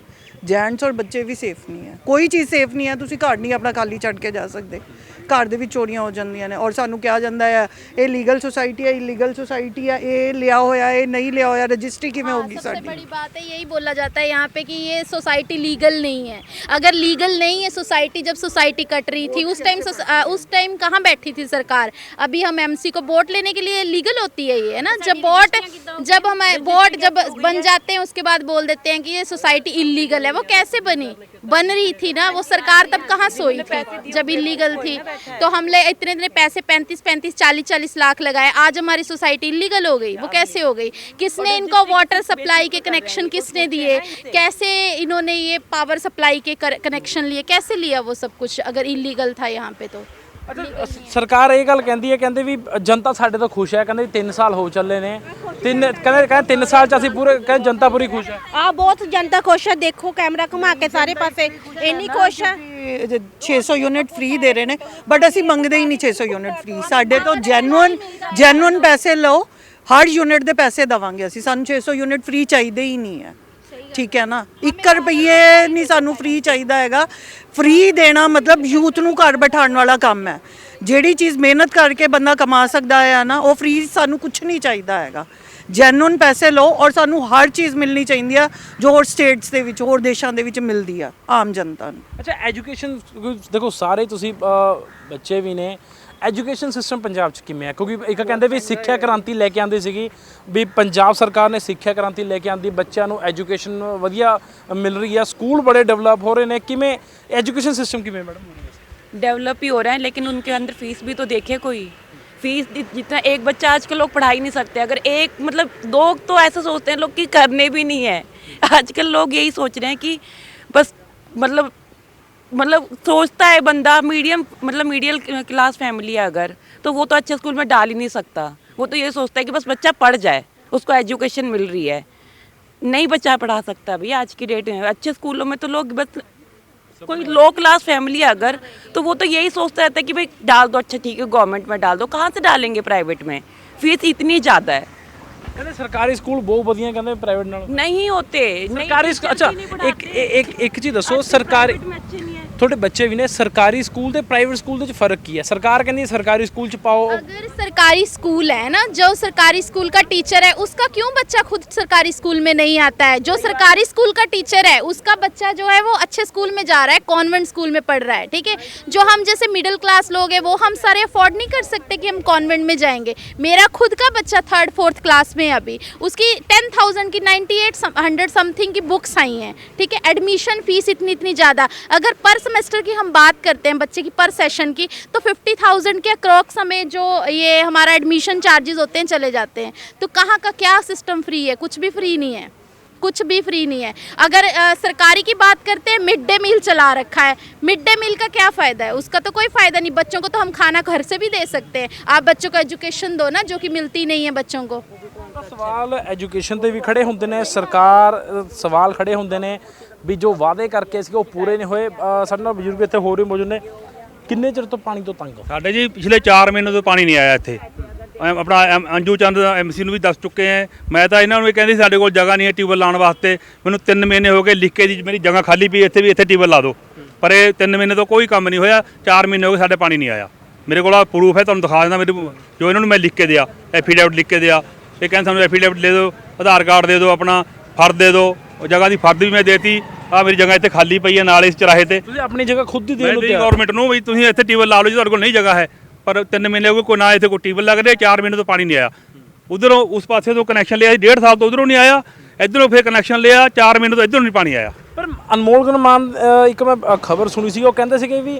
ਜੈਂਟਸ ਔਰ ਬੱਚੇ ਵੀ ਸੇਫ ਨਹੀਂ ਹੈ ਕੋਈ ਚੀਜ਼ ਸੇਫ ਨਹੀਂ ਹੈ ਤੁਸੀਂ ਘਰ ਨਹੀਂ ਆਪਣਾ ਖਾਲੀ ਛੱਡ ਕੇ ਜਾ ਸਕਦੇ ਘਰ ਦੇ ਵਿੱਚ ਚੋਰੀਆਂ ਹੋ ਜਾਂਦੀਆਂ ਨੇ ਔਰ ਸਾਨੂੰ ਕਿਹਾ ਜਾਂਦਾ ਹੈ ਇਹ ਲੀਗਲ ਸੁਸਾਇਟੀ ਹੈ ਇਲੀਗਲ ਸੁਸਾਇਟੀ ਹੈ ਇਹ ਲਿਆ ਹੋਇਆ ਇਹ ਨਹੀਂ ਲਿਆ ਹੋਇਆ ਰਜਿਸਟਰੀ ਕਿਵੇਂ ਹੋਗੀ सबसे ਸਾਡੀ बड़ी बात है यही बोला जाता है यहाँ पे कि ये सोसाइटी लीगल नहीं है अगर लीगल नहीं है सोसाइटी जब सोसाइटी कट रही थी उस टाइम उस टाइम कहाँ बैठी थी सरकार अभी हम एमसी को वोट लेने के लिए लीगल होती है ये है ना जब वोट जब हम वोट जब बन जाते हैं उसके बाद बोल देते हैं कि ये सोसाइटी इलीगल है। वो कैसे बनी? बन रही थी ना वो सरकार तब कहाँ सोई थी? जब इलीगल थी तो हमने इतने इतने पैसे पैंतीस पैंतीस चालीस चालीस लाख लगाए। आज हमारी सोसाइटी इलीगल हो गई वो कैसे हो गई? किसने इनको वाटर सप्लाई के कनेक्शन किसने दिए? कैसे इन्होंने ये पावर सप्लाई के कनेक्शन लिए? कैसे लिया वो सब कुछ अगर इलीगल था यहाँ पे तो? ਅੱਛਾ ਸਰਕਾਰ ਇਹ ਗੱਲ ਕਹਿੰਦੀ ਹੈ ਕਹਿੰਦੇ ਵੀ ਜਨਤਾ ਸਾਡੇ ਤੋਂ ਖੁਸ਼ ਹੈ ਕਹਿੰਦੇ 3 ਸਾਲ ਹੋ ਚੱਲੇ ਨੇ। ਤਿੰਨ ਕਹਿੰਦੇ ਕਹਿੰਦੇ 3 ਸਾਲ ਚ ਅਸੀਂ ਪੂਰੇ ਕਹਿੰਦੇ ਜਨਤਾ ਪੂਰੀ ਖੁਸ਼ ਹੈ। ਆ ਬਹੁਤ ਜਨਤਾ ਖੁਸ਼ ਹੈ ਦੇਖੋ ਕੈਮਰਾ ਘੁਮਾ ਕੇ ਸਾਰੇ ਪਾਸੇ। ਇੰਨੀ ਖੁਸ਼ ਹੈ। ਇਹ ਜੇ 600 ਯੂਨਿਟ ਫ੍ਰੀ ਦੇ ਰਹੇ ਨੇ ਬਟ ਅਸੀਂ ਮੰਗਦੇ ਹੀ ਨਹੀਂ 600 ਯੂਨਿਟ ਫ੍ਰੀ ਸਾਡੇ ਤੋਂ ਜੈਨੂਇਨ ਜੈਨੂਇਨ ਪੈਸੇ ਲਓ ਹਰ ਯੂਨਿਟ ਦੇ ਪੈਸੇ ਦਵਾਂਗੇ ਅਸੀਂ ਸਾਨੂੰ 600 ਯੂਨਿਟ ਫ੍ਰੀ ਚਾਹੀਦੇ ਹੀ ਨਹੀਂ ਹੈ। ਠੀਕ ਹੈ ਨਾ? 1 ਰੁਪਏ ਨਹੀਂ ਸਾਨੂੰ ਫ੍ਰੀ ਚਾਹੀਦਾ ਹੈਗਾ। ਫ੍ਰੀ ਦੇਣਾ ਮਤਲਬ ਯੂਥ ਨੂੰ ਘਰ ਬਿਠਾਉਣ ਵਾਲਾ ਕੰਮ ਹੈ। ਜਿਹੜੀ ਚੀਜ਼ ਮਿਹਨਤ ਕਰਕੇ ਬੰਦਾ ਕਮਾ ਸਕਦਾ ਹੈ ਨਾ ਉਹ ਫ੍ਰੀ ਸਾਨੂੰ ਕੁਝ ਨਹੀਂ ਚਾਹੀਦਾ ਹੈਗਾ। ਜੈਨੂਨ ਪੈਸੇ ਲਓ ਔਰ ਸਾਨੂੰ ਹਰ ਚੀਜ਼ ਮਿਲਣੀ ਚਾਹੀਦੀ ਆ ਜੋ ਹੋਰ ਸਟੇਟਸ ਦੇ ਵਿੱਚ ਹੋਰ ਦੇਸ਼ਾਂ ਦੇ ਵਿੱਚ ਮਿਲਦੀ ਆ ਆਮ ਜਨਤਾ ਨੂੰ। ਅੱਛਾ ਐਜੂਕੇਸ਼ਨ ਦੇਖੋ ਸਾਰੇ ਤੁਸੀਂ ਅ, ਬੱਚੇ ਵੀ ਨੇ ਐਜੂਕੇਸ਼ਨ ਸਿਸਟਮ ਪੰਜਾਬ 'ਚ ਕਿਵੇਂ ਹੈ ਕਿਉਂਕਿ ਇੱਕ ਕਹਿੰਦੇ ਵੀ ਸਿੱਖਿਆ ਕ੍ਰਾਂਤੀ ਲੈ ਕੇ ਆਂਦੀ ਸੀਗੀ ਵੀ ਪੰਜਾਬ ਸਰਕਾਰ ਨੇ ਸਿੱਖਿਆ ਕ੍ਰਾਂਤੀ ਲੈ ਕੇ ਆਂਦੀ ਬੱਚਿਆਂ ਨੂੰ ਐਜੂਕੇਸ਼ਨ ਵਧੀਆ ਮਿਲ ਰਹੀ ਹੈ ਸਕੂਲ ਬੜੇ ਡਿਵੈਲਪ ਹੋ ਰਹੇ ਨੇ ਕਿਵੇਂ ਐਜੂਕੇਸ਼ਨ ਸਿਸਟਮ ਕਿਵੇਂ ਮੈਡਮ डेवलप ही हो रहा है लेकिन उनके अंदर फीस भी तो देखे कोई फीस जि- जितना एक बच्चा आजकल लोग पढ़ा ही नहीं सकते अगर एक मतलब दो तो ऐसा सोचते हैं लोग कि करने भी नहीं है आजकल लोग यही सोच रहे हैं कि बस मतलब मतलब सोचता है बंदा मीडियम मतलब मीडियल क्लास फैमिली है अगर तो वो तो अच्छे स्कूल में डाल ही नहीं सकता वो तो ये सोचता है कि बस बच्चा पढ़ जाए उसको एजुकेशन मिल रही है नहीं बच्चा पढ़ा सकता भैया आज की डेट में अच्छे स्कूलों में तो लोग बस कोई लो क्लास फैमिली है अगर तो वो तो यही सोचता रहता है कि भाई डाल दो अच्छा ठीक है गवर्नमेंट में डाल दो कहाँ से डालेंगे प्राइवेट में फीस इतनी ज़्यादा है ਕਹਿੰਦੇ ਸਰਕਾਰੀ ਸਕੂਲ ਬਹੁਤ ਵਧੀਆ ਕਹਿੰਦੇ ਪ੍ਰਾਈਵੇਟ ਨਾਲ नहीं होते नहीं ਸਰਕਾਰੀ ਸਕੂ- ਅੱਛਾ ਇੱਕ ਇੱਕ ਇੱਕ ਚੀਜ਼ ਦੱਸੋ ਸਰਕਾਰੀ ਤੁਹਾਡੇ ਬੱਚੇ ਵੀ ਨੇ ਸਰਕਾਰੀ ਸਕੂਲ ਤੇ ਪ੍ਰਾਈਵੇਟ ਸਕੂਲ ਦੇ ਵਿੱਚ ਫਰਕ ਕੀ ਹੈ ਸਰਕਾਰ ਕਹਿੰਦੀ ਹੈ ਸਰਕਾਰੀ ਸਕੂਲ ਚ ਪਾਓ अगर सरकारी स्कूल है ना जो सरकारी स्कूल का टीचर है उसका क्यों बच्चा खुद सरकारी स्कूल में नहीं आता है जो सरकारी स्कूल का टीचर है उसका बच्चा जो है वो अच्छे स्कूल में जा रहा है कॉन्वेंट स्कूल में पढ़ रहा है ठीक है जो हम जैसे मिडिल क्लास लोग हैं वो हम सारे अफोर्ड नहीं कर सकते कि हम कॉन्वेंट में जाएंगे मेरा खुद का बच्चा थर्ड फोर्थ क्लास में है अभी उसकी टेन थाउजेंड की नाइन्टी एट हंड्रेड समथिंग की बुक्स आई हैं ठीक है एडमिशन फीस इतनी इतनी ज़्यादा अगर पर सेमेस्टर की हम बात करते हैं बच्चे की पर सेशन की तो फिफ्टी थाउजेंड के अक्रॉक्स हमें जो ये हमारा एडमिशन चार्जेस होते हैं चले जाते हैं तो कहाँ का क्या सिस्टम फ्री है कुछ भी फ्री नहीं है कुछ भी फ्री नहीं है अगर अ, सरकारी की बात करते हैं मिड डे मील चला रखा है मिड डे मील का क्या फ़ायदा है उसका तो कोई फ़ायदा नहीं बच्चों को तो हम खाना घर से भी दे सकते हैं आप बच्चों को एजुकेशन दो ना जो कि मिलती नहीं है बच्चों को ਤਾਂ ਸਵਾਲ ਐਜੂਕੇਸ਼ਨ ਤੇ ਵੀ ਖੜੇ ਹੁੰਦੇ ਨੇ ਸਰਕਾਰ ਅ, ਸਵਾਲ ਖੜੇ ਹੁੰਦੇ ਨੇ ਵੀ ਜੋ ਵਾਅਦੇ ਕਰਕੇ ਸੀ ਉਹ ਪੂਰੇ ਨਹੀਂ ਹੋਏ। ਸਾਡੇ ਨਾਲ ਬਜ਼ੁਰਗ ਇੱਥੇ ਹੋਰ ਵੀ ਮੌਜੂਦ ਨੇ। ਕਿੰਨੇ ਚਿਰ ਤੋਂ ਪਾਣੀ ਤੋਂ ਤੰਗ ਹੋ? ਸਾਡੇ ਜੀ ਪਿਛਲੇ 4 ਮਹੀਨੇ ਤੋਂ ਪਾਣੀ ਨਹੀਂ ਆਇਆ ਇੱਥੇ। ਐਮ, ਆਪਣਾ ਐਮ- ਅੰਜੂ ਚੰਦ ਐਮਸੀ ਨੂੰ ਵੀ ਦੱਸ ਚੁੱਕੇ ਐ ਮੈਂ ਤਾਂ ਇਹਨਾਂ ਨੂੰ ਇਹ ਕਹਿੰਦੀ ਸਾਡੇ ਕੋਲ ਜਗ੍ਹਾ ਨਹੀਂ ਹੈ ਟਿਊਬਲ ਲਾਉਣ ਵਾਸਤੇ। ਮੈਨੂੰ 3 ਮਹੀਨੇ ਹੋ ਗਏ ਲਿਖ ਕੇ ਦੀ, ਮੇਰੀ ਜਗ੍ਹਾ ਖਾਲੀ ਪਈ ਇੱਥੇ ਵੀ, ਇੱਥੇ ਟਿਊਬਲ ਲਾ ਦਿਓ। ਪਰ ਇਹ 3 ਮਹੀਨੇ ਤੋਂ ਕੋਈ ਕੰਮ ਨਹੀਂ ਹੋਇਆ। 4 ਮਹੀਨੇ ਹੋ ਗਏ ਸਾਡੇ ਪਾਣੀ ਨਹੀਂ ਆਇਆ। ਮੇਰੇ ਕੋਲ ਪ੍ਰੂਫ ਹੈ, ਤੁਹਾਨੂੰ ਦਿਖਾ ਦਿੰਦਾ ਮੇਰੇ ਜੋ ਇਹਨਾਂ ਨੂੰ ਮੈਂ ਲਿਖ ਕੇ ਦਿਆ ਐਫੀਡੈਵਿਟ ਲਿਖ ਕੇ ਦਿਆ। ਇਹ ਕਹਿੰਦੇ ਸਾਨੂੰ ਐਫੀਡੈਵਿਟ ਦੇ ਦਿਓ, ਆਧਾਰ ਕਾਰਡ ਦੇ ਦਿਓ ਆਪਣਾ ਫਰਦ ਦੇ ਦਿਓ। ਉਹ ਜਗ੍ਹਾ ਦੀ ਫਰਦ ਵੀ ਮੈਂ ਦੇਤੀ। ਆ ਮੇਰੀ ਜਗ੍ਹਾ ਇੱਥੇ ਖਾਲੀ ਪਈ ਹੈ ਨਾਲ ਇਸ ਚਰਾਹੇ ਤੇ। ਤੁਸੀਂ ਆਪਣੀ ਜਗ੍ਹਾ ਖੁਦ ਹੀ ਮੈਂ ਦੀ ਤਿਆਰ। ਗਵਰਨਮੈਂਟ ਨੂੰ ਵੀ ਤੁਸੀਂ ਇੱਥੇ ਟੀਵਲ ਲਾ ਲਓ ਜੇ ਤੁਹਾਡੇ ਕੋਲ ਨਹੀਂ ਜਗ੍ਹਾ ਹੈ। ਪਰ 3 ਮਹੀਨੇ ਹੋ ਗਏ ਕੋਈ ਨਾ ਇੱਥੇ ਕੋਈ ਟੀਵਲ ਲੱਗ ਰਿਹਾ 4 ਮਹੀਨੇ ਤੋਂ ਪਾਣੀ ਨਹੀਂ ਆਇਆ। ਉਧਰੋਂ ਉਸ ਪਾਸੇ ਤੋਂ ਕਨੈਕਸ਼ਨ ਲਿਆ ਸੀ ਡੇਢ ਸਾਲ ਤੋਂ ਉਧਰੋਂ ਨਹੀਂ ਆਇਆ। ਇਧਰੋਂ ਫਿਰ ਕਨੈਕਸ਼ਨ ਲਿਆ 4 ਮਹੀਨੇ ਤੋਂ ਇਧਰੋਂ ਨਹੀਂ ਪਾਣੀ ਆਇਆ। ਪਰ ਅਨਮੋਲ ਗੁਰਮਾਨ ਅ, ਇੱਕ ਮੈਂ ਖਬਰ ਸੁਣੀ ਸੀ ਉਹ ਕਹਿੰਦੇ ਸੀਗੇ ਵੀ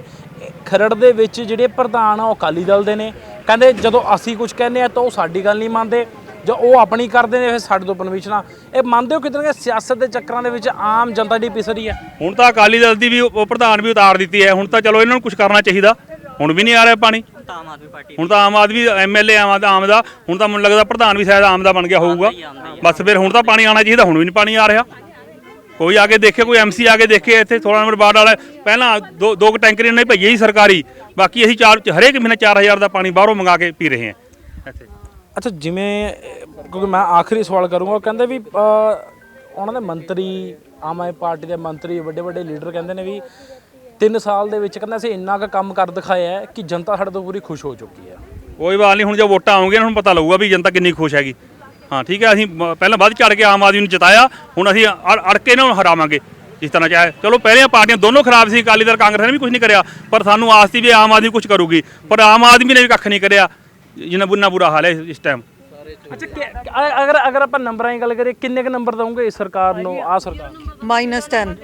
ਖਰੜ ਦੇ ਵਿੱਚ ਜਿਹੜੇ ਪ੍ਰਧਾਨ ਆ ਉਹ ਅਕਾਲੀ ਦਲ ਦੇ ਨੇ। ਕਹਿੰਦੇ ਜਦੋਂ ਅਸੀਂ ਕੁਝ ਕਹਿੰਦੇ ਆ ਤਾਂ ਉਹ ਸਾਡੀ ਗੱਲ ਨਹੀਂ ਮੰਨਦੇ। ਜੋ ਉਹ ਆਪਣੀ ਕਰਦੇ ਨੇ ਫਿਰ ਸਾਡੇ ਤੋਂ ਪਰਮਿਸ਼ਨਾਂ ਇਹ ਮੰਨਦੇ ਹੋ ਕਿਤੇ ਨਾ ਕਿਤੇ ਸਿਆਸਤ ਦੇ ਚੱਕਰਾਂ ਦੇ ਵਿੱਚ ਆਮ ਜਨਤਾ ਦੀ ਪਿਸ ਰਹੀ ਹੈ? ਹੁਣ ਤਾਂ ਅਕਾਲੀ ਦਲ ਦੀ ਵੀ ਉਹ ਪ੍ਰਧਾਨ ਵੀ ਉਤਾਰ ਦਿੱਤੀ ਹੈ। ਹੁਣ ਤਾਂ ਚਲੋ ਇਹਨਾਂ ਨੂੰ ਕੁਝ ਕਰਨਾ ਚਾਹੀਦਾ। ਹੁਣ ਵੀ ਨਹੀਂ ਆ ਰਿਹਾ ਪਾਣੀ। ਆਮ ਆਦਮੀ ਪਾਰਟੀ ਹੁਣ ਤਾਂ ਆਮ ਆਦਮੀ ਐਮਐਲਏ ਆਮ ਦਾ ਆਮ ਦਾ। ਹੁਣ ਤਾਂ ਮੈਨੂੰ ਲੱਗਦਾ ਪ੍ਰਧਾਨ ਵੀ ਸ਼ਾਇਦ ਆਮ ਦਾ ਬਣ ਗਿਆ ਹੋਊਗਾ। ਬਸ ਫਿਰ ਹੁਣ ਤਾਂ ਪਾਣੀ ਆਉਣਾ ਚਾਹੀਦਾ। ਹੁਣ ਵੀ ਨਹੀਂ ਪਾਣੀ ਆ ਰਿਹਾ। ਕੋਈ ਆ ਕੇ ਦੇਖੇ ਕੋਈ ਐਮਸੀ ਆ ਕੇ ਦੇਖੇ ਇੱਥੇ 16 ਨੰਬਰ ਵਾਰਡ ਵਾਲਾ। ਪਹਿਲਾਂ ਦੋ ਦੋ ਕੁ ਟੈਂਕਰ ਇਹਨਾਂ ਨੇ ਭਈਏ ਹੀ ਸਰਕਾਰੀ। ਬਾਕੀ ਅਸੀਂ ਚਾਰ ਹਰੇਕ ਮਹੀਨੇ 4000 ਦਾ ਪਾਣੀ ਬਾਹਰੋਂ ਮੰਗਾ ਕੇ ਪੀ ਰਹੇ ਹਾਂ। ਇੱਥੇ। ਅੱਛਾ ਜਿਵੇਂ ਕਿਉਂਕਿ ਮੈਂ ਆਖਰੀ ਸਵਾਲ ਕਰੂੰਗਾ ਉਹ ਕਹਿੰਦੇ ਵੀ ਅ, ਉਹਨਾਂ ਦੇ ਮੰਤਰੀ ਆਮ ਆਦਮੀ ਪਾਰਟੀ ਦੇ ਮੰਤਰੀ ਵੱਡੇ ਵੱਡੇ ਲੀਡਰ ਕਹਿੰਦੇ ਨੇ ਵੀ 3 ਸਾਲ ਦੇ ਵਿੱਚ ਕਹਿੰਦੇ ਅਸੀਂ ਇੰਨਾ ਕੁ ਕੰਮ ਕਰ ਦਿਖਾਇਆ ਹੈ ਕਿ ਜਨਤਾ ਸਾਡੇ ਤੋਂ ਪੂਰੀ ਖੁਸ਼ ਹੋ ਚੁੱਕੀ ਹੈ। ਕੋਈ ਬਾਤ ਨਹੀਂ ਹੁਣ ਜੇ ਵੋਟਾਂ ਆਉਣਗੀਆਂ ਹੁਣ ਪਤਾ ਲੱਗੂਗਾ ਵੀ ਜਨਤਾ ਕਿੰਨੀ ਖੁਸ਼ ਹੈਗੀ। ਹਾਂ ਠੀਕ ਹੈ ਅਸੀਂ ਮ- ਪਹਿਲਾਂ ਵੱਧ ਚੜ ਕੇ ਆਮ ਆਦਮੀ ਨੂੰ ਜਿਤਾਇਆ ਹੁਣ ਅਸੀਂ ਅੜ ਅੜ ਕੇ ਇਹਨਾਂ ਨੂੰ ਹਰਾਵਾਂਗੇ ਜਿਸ ਤਰ੍ਹਾਂ ਚਾਹੇ ਚਲੋ ਪਹਿਲੀਆਂ ਪਾਰਟੀਆਂ ਦੋਨੋਂ ਖਰਾਬ ਸੀ ਅਕਾਲੀ ਦਲ ਕਾਂਗਰਸ ਨੇ ਵੀ ਕੁਝ ਨਹੀਂ ਕਰਿਆ ਪਰ ਸਾਨੂੰ ਆਸ ਸੀ ਵੀ ਆਮ ਆਦਮੀ ਕੁਝ ਕਰੂਗੀ ਪਰ ਆਮ ਆਦਮੀ ਨੇ ਵੀ ਕੱਖ ਨਹੀਂ ਕਰਿਆ। ਜਿੰਨਾ ਬੁੰਨਾ ਬੁਰਾ ਹਾਲ ਹੈ ਇਸ ਟਾਈਮ ਅੱਛਾ ਅਗਰ ਅਗਰ ਆਪਾਂ ਨੰਬਰਾਂ ਦੀ ਗੱਲ ਕਰੀਏ ਕਿੰਨੇ ਕ ਨੰਬਰ ਦਵੋਗੇ ਇਸ ਸਰਕਾਰ ਨੂੰ ਆ ਸਰਕਾਰ ਮਾਈਨਸ 10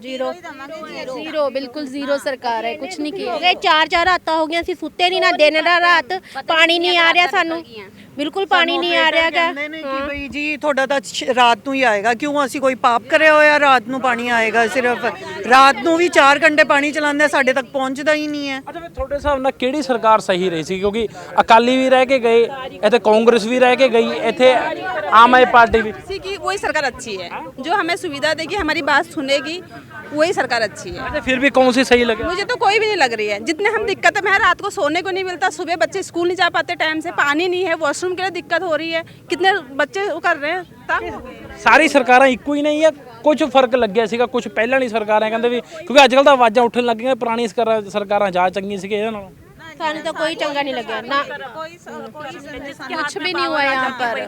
ਜ਼ੀਰੋ ਬਿਲਕੁਲ ਜ਼ੀਰੋ ਸਰਕਾਰ ਹੈ ਕੁਝ ਨਹੀਂ ਕੀਤਾ ਗਏ ਚਾਰ ਚਾਰ ਰਾਤਾਂ ਹੋ ਗਈਆਂ ਅਸੀਂ ਸੁੱਤੇ ਨਹੀਂ ਨਾ ਦਿਨ ਨਾ ਰਾਤ ਪਾਣੀ ਨਹੀਂ ਆ ਰਿਹਾ ਸਾਨੂੰ। ਬਿਲਕੁਲ ਪਾਣੀ ਨਹੀਂ ਆ ਰਿਹਾ ਕਿ ਭਈ ਜੀ ਤੁਹਾਡਾ ਤਾਂ ਰਾਤ ਨੂੰ ਹੀ ਆਏਗਾ। ਕਿਉਂ? ਅਸੀਂ ਕੋਈ ਪਾਪ ਕਰਿਆ ਹੋਇਆ ਰਾਤ ਨੂੰ ਪਾਣੀ ਆਏਗਾ ਸਿਰਫ। ਰਾਤ ਨੂੰ ਵੀ 4 ਘੰਟੇ ਪਾਣੀ ਚਲਾਉਂਦੇ ਆ, ਸਾਡੇ ਤੱਕ ਪਹੁੰਚਦਾ ਹੀ ਨਹੀਂ ਹੈ ਅੱਛਾ ਫਿਰ ਤੁਹਾਡੇ ਹਿਸਾਬ ਨਾਲ ਕਿਹੜੀ ਸਰਕਾਰ ਸਹੀ ਰਹੀ ਸੀ ਕਿਉਂਕਿ ਅਕਾਲੀ ਵੀ ਰਹਿ ਕੇ ਗਏ ਇੱਥੇ ਕਾਂਗਰਸ ਵੀ ਰਹਿ ਕੇ ਗਈ ਇੱਥੇ ਆਮ ਆਦਮੀ ਪਾਰਟੀ ਵੀ किसी की वही सरकार अच्छी है जो हमें सुविधा देगी हमारी बात सुनेगी वही सरकार अच्छी है अच्छा फिर भी कौन सी सही लगे मुझे तो कोई भी नहीं लग रही है जितने हम दिक्कत है मैं रात को सोने को नहीं मिलता सुबह बच्चे स्कूल नहीं जा पाते टाइम से पानी नहीं है वॉशरूम के लिए दिक्कत हो रही है कितने बच्चे वो कर रहे हैं तब ਸਾਰੀ ਸਰਕਾਰਾਂ ਇੱਕੋ ਹੀ ਨਹੀਂ ਹੈ ਕੁਝ ਫ਼ਰਕ ਲੱਗਿਆ ਸੀਗਾ, ਕੁਝ ਪਹਿਲਾਂ ਨਹੀਂ ਸਰਕਾਰਾਂ ਕਹਿੰਦੇ ਵੀ ਕਿਉਂਕਿ ਅੱਜ ਕੱਲ ਤਾਂ ਆਵਾਜ਼ਾਂ ਉੱਠਣ ਲੱਗੀਆਂ ਪੁਰਾਣੀ ਸਰਕਾਰਾਂ ਸਰਕਾਰਾਂ ਜਾ ਚੰਗੀਆਂ ਸੀਗੇ ਇਹਨਾਂ ਨਾਲੋਂ। ਸਾਨੂੰ ਤਾਂ ਕੋਈ ਚੰਗਾ ਨਹੀਂ ਲੱਗਿਆ ਨਾ कुछ भी नहीं हुआ यहाँ पर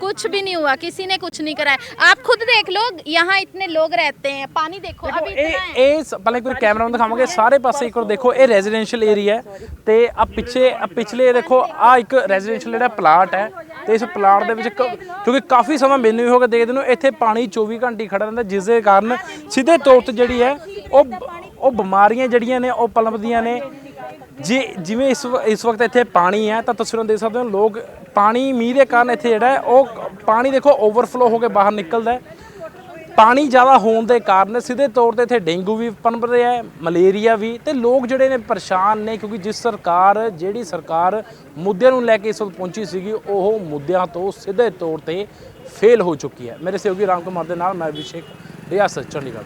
कुछ भी नहीं हुआ किसी ने कुछ नहीं कराया आप खुद देख लो यहाँ इतने लोग रहते हैं पानी देखो अभी ਇਹ इतना है ਇਹ ਸ- ਪਹਿਲਾਂ ਇੱਕ ਵਾਰ ਕੈਮਰਾ ਨੂੰ ਦਿਖਾਵਾਂਗੇ ਸਾਰੇ ਪਾਸੇ ਇੱਕ ਵਾਰ ਦੇਖੋ ਇਹ ਰੈਜ਼ੀਡੈਂਸ਼ੀਅਲ ਏਰੀਆ ਹੈ ਤੇ ਆ ਪਿੱਛੇ ਆ ਪਿਛਲੇ ਦੇਖੋ ਆ ਇੱਕ ਰੈਜ਼ੀਡੈਂਸ਼ੀਅਲ ਜਿਹੜਾ ਪਲਾਟ ਹੈ ਤੇ ਇਸ ਪਲਾਟ ਦੇ ਵਿੱਚ ਕ- ਕਿਉਂਕਿ ਕਾਫੀ ਸਮਾਂ ਮੈਨੂੰ ਵੀ ਹੋ ਗਿਆ ਦੇਖਦੇ ਨੂੰ ਇੱਥੇ ਪਾਣੀ 24 ਘੰਟੇ ਖੜਾ ਰਹਿੰਦਾ ਜਿਸ ਦੇ ਕਾਰਨ ਸਿੱਧੇ ਤੌਰ ਤੇ ਜਿਹੜੀ ਹੈ ਉਹ ਬ- ਉਹ ਬਿਮਾਰੀਆਂ ਜਿਹੜੀਆਂ ਨੇ ਉਹ ਪਲਮਦੀਆਂ ਨੇ ਜੇ ਜਿਵੇਂ ਇਸ ਵ- ਇਸ ਵਕਤ ਇੱਥੇ ਪਾਣੀ ਹੈ, ਤਾਂ ਤਸਵੀਰਾਂ ਦੇਖ ਸਕਦੇ ਹੋ, ਲੋਕ ਪਾਣੀ, ਮੀਂਹ ਦੇ ਕਾਰਨ ਇੱਥੇ ਜਿਹੜਾ ਉਹ ਪਾਣੀ ਦੇਖੋ ਓਵਰਫਲੋ ਹੋ ਕੇ ਬਾਹਰ ਨਿਕਲਦਾ ਹੈ। ਪਾਣੀ ਜ਼ਿਆਦਾ ਹੋਣ ਦੇ ਕਾਰਨ ਸਿੱਧੇ ਤੌਰ ਤੇ ਇੱਥੇ ਡੇਂਗੂ ਵੀ ਪਨਪ ਰਿਹਾ ਹੈ, ਮਲੇਰੀਆ ਵੀ, ਤੇ ਲੋਕ ਜਿਹੜੇ ਨੇ ਪਰੇਸ਼ਾਨ ਨੇ, ਕਿਉਂਕਿ ਜਿਸ ਸਰਕਾਰ, ਜਿਹੜੀ ਸਰਕਾਰ ਮੁੱਦਿਆਂ ਨੂੰ ਲੈ ਕੇ ਇਸ ਵਕਤ ਪਹੁੰਚੀ ਸੀਗੀ, ਉਹ ਮੁੱਦਿਆਂ ਤੋਂ ਸਿੱਧੇ ਤੌਰ ਤੇ ਫੇਲ ਹੋ ਚੁੱਕੀ ਹੈ। ਮੇਰੇ ਸਹਿਯੋਗੀ ਰਾਮ ਕੁਮਾਰ ਦੇ ਨਾਲ ਮੈਂ ਅਭਿਸ਼ੇਕ ਰਿਆਸਤ, ਚੰਡੀਗੜ੍ਹ।